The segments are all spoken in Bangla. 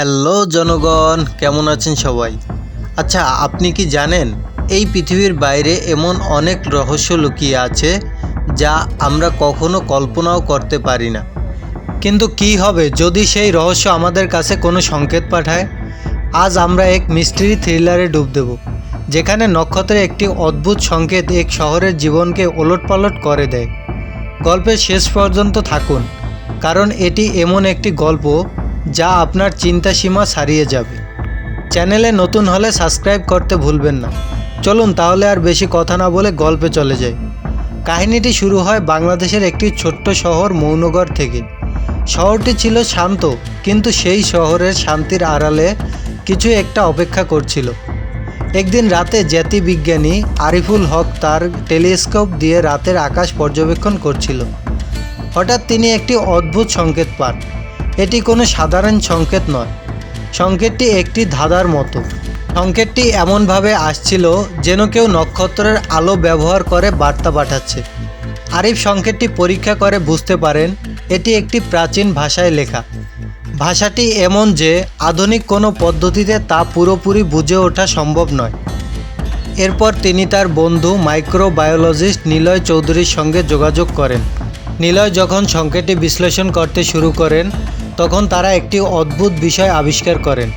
হ্যালো জনগণ, কেমন আছেন সবাই? আচ্ছা আপনি কি জানেন এই পৃথিবীর বাইরে এমন অনেক রহস্য লুকিয়ে আছে যা আমরা কখনো কল্পনাও করতে পারি না। কিন্তু কি হবে যদি সেই রহস্য আমাদের কাছে কোনো সংকেত পাঠায়? আজ আমরা এক মিস্ট্রি থ্রিলারে ডুব দেব, যেখানে নক্ষত্রের একটি অদ্ভুত সংকেত এক শহরের জীবনকে ওলটপালট করে দেয়। গল্পের শেষ পর্যন্ত থাকুন, কারণ এটি এমন একটি গল্প যা আপনার চিন্তা সীমা ছাড়িয়ে যাবে। চ্যানেলে নতুন হলে সাবস্ক্রাইব করতে ভুলবেন না। চলুন তাহলে আর বেশি কথা না বলে গল্পে চলে যাই। কাহিনীটি শুরু হয় বাংলাদেশের একটি ছোট্ট শহর মৌনগর থেকে। শহরটি ছিল শান্ত, কিন্তু সেই শহরের শান্তির আড়ালে কিছু একটা অপেক্ষা করছিল। একদিন রাতে জ্যোতির্বিজ্ঞানী আরিফুল হক তার টেলিস্কোপ দিয়ে রাতের আকাশ পর্যবেক্ষণ করছিল। হঠাৎ তিনি একটি অদ্ভুত সংকেত পান। এটি কোনো সাধারণ সংকেত নয়। সংকেতটি একটি ধাঁধার মতো। সংকেতটি এমনভাবে আসছিল যেন কেউ নক্ষত্রের আলো ব্যবহার করে বার্তা পাঠাচ্ছে। আরিফ সংকেতটি পরীক্ষা করে বুঝতে পারেন, এটি একটি প্রাচীন ভাষায় লেখা। ভাষাটি এমন যে, আধুনিক কোনো পদ্ধতিতে তা পুরোপুরি বুঝে ওঠা সম্ভব নয়। এরপর তিনি তার বন্ধু, মাইক্রোবায়োলজিস্ট নিলয় চৌধুরীর সঙ্গে যোগাযোগ করেন। নিলয় যখন সংকেতটি বিশ্লেষণ করতে শুরু করেন তখন তারা একটি অদ্ভুত বিষয় আবিষ্কার করেন।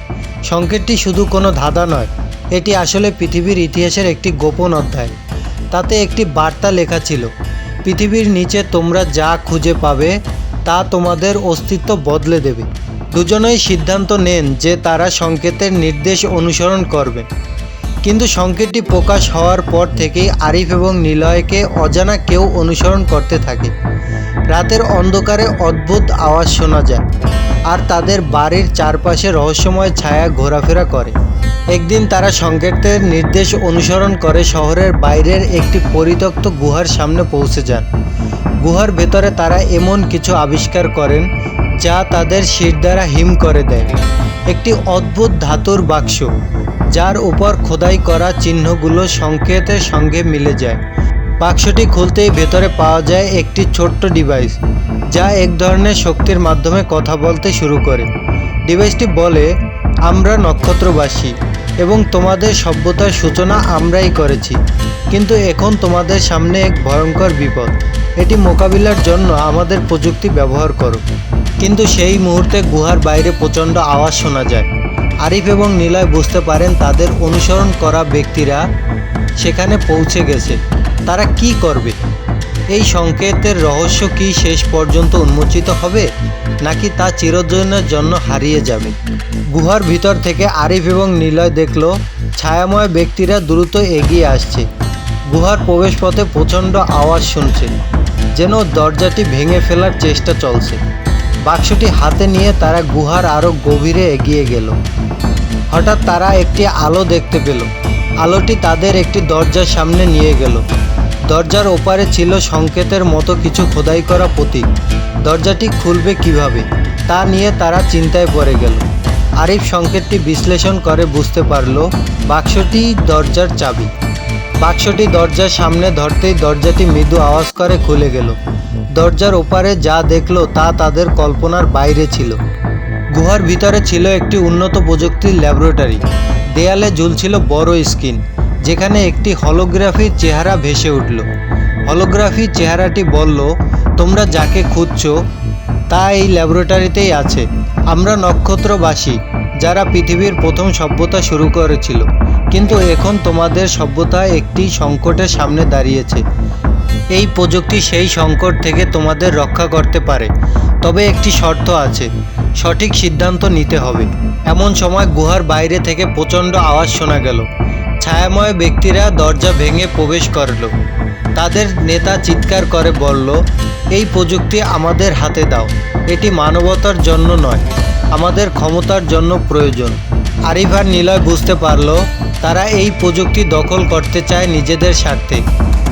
সংকেতটি শুধু কোনো ধাঁধা নয়, এটি আসলে পৃথিবীর ইতিহাসের একটি গোপন অধ্যায়। তাতে একটি বার্তা লেখা ছিল, পৃথিবীর নিচে তোমরা যা খুঁজে পাবে, তা তোমাদের অস্তিত্ব বদলে দেবে। দুজনেই সিদ্ধান্ত নেন যে তারা সংকেতের নির্দেশ অনুসরণ করবেন। কিন্তু সংকেতটি প্রকাশ হওয়ার পর থেকেই আরিফ এবং নিলয়কে অজানা কেউ অনুসরণ করতে থাকে। রাতের অন্ধকারে অদ্ভুত আওয়াজ শোনা যায় আর তাদের বাড়ির চারপাশে রহস্যময় ছায়া ঘোরাফেরা করে। একদিন তারা সংকেতের নির্দেশ অনুসরণ করে শহরের বাইরের একটি পরিত্যক্ত গুহার সামনে পৌঁছে যান। গুহার ভেতরে তারা এমন কিছু আবিষ্কার করেন যা তাদের শির দ্বারা হিম করে দেয়। একটি অদ্ভুত ধাতুর বাক্স, যার উপর খোদাই করা চিহ্নগুলো সংকেতের সঙ্গে মিলে যায়। বাক্সটি খুলতেই ভেতরে পাওয়া যায় একটি ছোট্ট ডিভাইস, যা এক ধরনের শক্তির মাধ্যমে কথা বলতে শুরু করে। ডিভাইসটি বলে, আমরা নক্ষত্রবাসী এবং তোমাদের সভ্যতার সূচনা আমরাই করেছি, কিন্তু এখন তোমাদের সামনে এক ভয়ঙ্কর বিপদ। এটি মোকাবিলার জন্য আমাদের প্রযুক্তি ব্যবহার করো। কিন্তু সেই মুহূর্তে গুহার বাইরে প্রচণ্ড আওয়াজ শোনা যায়। আরিফ এবং নিলয় বুঝতে পারেন তাদের অনুসরণ করা ব্যক্তিরা সেখানে পৌঁছে গেছে। তারা কি করবে? এই সংকেতের রহস্য কি শেষ পর্যন্ত উন্মোচিত হবে? নাকি তা চিরজনের জন্য হারিয়ে যাবে? গুহার ভিতর থেকে আরিফ এবং নিলয় দেখল, ছায়াময় ব্যক্তিরা দ্রুত এগিয়ে আসছে। গুহার প্রবেশপথে প্রচণ্ড আওয়াজ শুনছে, যেন দরজাটি ভেঙে ফেলার চেষ্টা চলছে। বাক্সটি হাতে নিয়ে তারা গুহার আরও গভীরে এগিয়ে গেল। হঠাৎ তারা একটি আলো দেখতে পেল। আলোটি তাদের একটি দরজার সামনে নিয়ে গেল। দরজার ওপারে ছিল সংকেতের মতো কিছু খোদাই করা প্রতীক। দরজাটি খুলবে কীভাবে, তা নিয়ে তারা চিন্তায় পড়ে গেল। আরিফ সংকেতটি বিশ্লেষণ করে বুঝতে পারল, বাক্সটি দরজার চাবি। বাক্সটি দরজার সামনে ধরতেই দরজাটি মৃদু আওয়াজ করে খুলে গেল। দরজার ওপারে যা দেখল তা তাদের কল্পনার বাইরে ছিল। গুহার ভিতরে ছিল একটি উন্নত প্রযুক্তির ল্যাবরেটরি। দেয়ালে ঝুলছিল বড় স্ক্রিন, যেখানে একটি হলোগ্রাফির চেহারা ভেসে উঠল। হলোগ্রাফির চেহারাটি বলল, তোমরা যাকে খুঁজছো, তা এই ল্যাবরেটরিতেই আছে। আমরা নক্ষত্রবাসী, যারা পৃথিবীর প্রথম সভ্যতা শুরু করেছিল। কিন্তু এখন তোমাদের সভ্যতা একটি সংকটের সামনে দাঁড়িয়েছে। এই প্রযুক্তি সেই সংকট থেকে তোমাদের রক্ষা করতে পারে। তবে একটি শর্ত আছে, সঠিক সিদ্ধান্ত নিতে হবে। এমন সময় গুহার বাইরে থেকে প্রচণ্ড আওয়াজ শোনা গেল। ছায়াময় ব্যক্তিরা দরজা ভেঙে প্রবেশ করল। তাদের নেতা চিৎকার করে বলল, এই প্রযুক্তি আমাদের হাতে দাও। এটি মানবতার জন্য নয়, আমাদের ক্ষমতার জন্য প্রয়োজন। আরিফ আর নিলয় বুঝতে পারল, তারা এই প্রযুক্তি দখল করতে চায় নিজেদের স্বার্থে।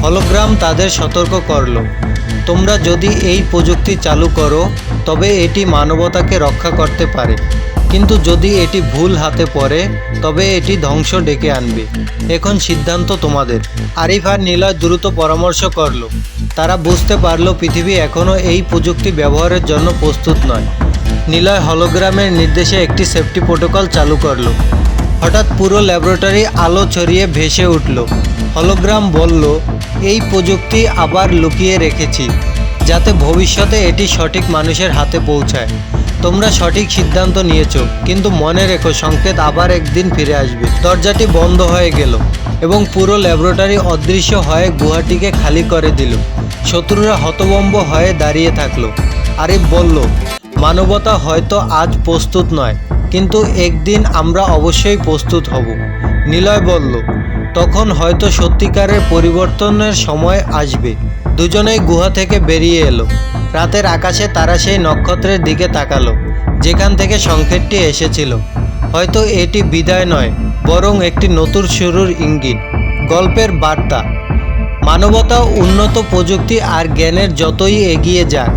হলোগ্রাম তাদের সতর্ক করল। তোমরা যদি এই প্রযুক্তি চালু করো, তবে এটি মানবতাকে রক্ষা করতে পারে। কিন্তু যদি এটি ভুল হাতে পড়ে, তবে এটি ধ্বংস ডেকে আনবে। এখন সিদ্ধান্ত তোমাদের। আরিফ আর নীলয় দ্রুত পরামর্শ করল। তারা বুঝতে পারল পৃথিবী এখনও এই প্রযুক্তি ব্যবহারের জন্য প্রস্তুত নয়। নীলয় হলোগ্রামের নির্দেশে একটি সেফটি প্রোটোকল চালু করল। হঠাৎ পুরো ল্যাবরেটরি আলো ছড়িয়ে ভেসে উঠল। হলোগ্রাম বলল, এই প্রযুক্তি আবার লুকিয়ে রেখেছি, যাতে ভবিষ্যতে এটি সঠিক মানুষের হাতে পৌঁছায়। তোমরা সঠিক সিদ্ধান্ত নিয়েছো, কিন্তু মনে রেখো সংকেত আবার একদিন ফিরে আসবে। দরজাটি বন্ধ হয়ে গেল এবং পুরো ল্যাবরেটরি অদৃশ্য হয়ে গুহাটিকে খালি করে দিল। শত্রুরা হতবম্ব হয়ে দাঁড়িয়ে থাকল। আরিফ বলল, মানবতা হয়তো আজ প্রস্তুত নয়, কিন্তু একদিন আমরা অবশ্যই প্রস্তুত হব। নিলয় বলল তখন হয়তো সত্যিকারের পরিবর্তনের সময় আসবে। দুজনেই গুহা থেকে বেরিয়ে এলো। রাতের আকাশে তারা সেই নক্ষত্রের দিকে তাকালো, যেখান থেকে সংকেতটি এসেছিল। হয়তো এটি বিদায় নয়, বরং একটি নতুন শুরুর ইঙ্গিত, গল্পের বার্তা। মানবতা, উন্নত প্রযুক্তি আর জ্ঞানের যতই এগিয়ে যাক,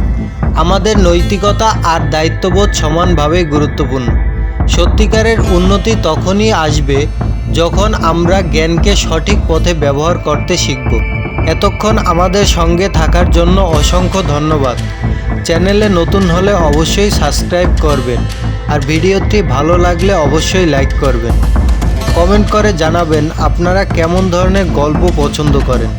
আমাদের নৈতিকতা আর দায়িত্ববোধ সমানভাবে গুরুত্বপূর্ণ। সত্যিকারের উন্নতি তখনই আসবে যখন আমরা জ্ঞানকে সঠিক পথে ব্যবহার করতে শিখব। এতক্ষণ আমাদের সঙ্গে থাকার জন্য অসংখ্য ধন্যবাদ। চ্যানেলে নতুন হলে অবশ্যই সাবস্ক্রাইব করবেন আর ভিডিওটি ভালো লাগলে অবশ্যই লাইক করবেন। কমেন্ট করে জানাবেন আপনারা কেমন ধরনের গল্প পছন্দ করেন।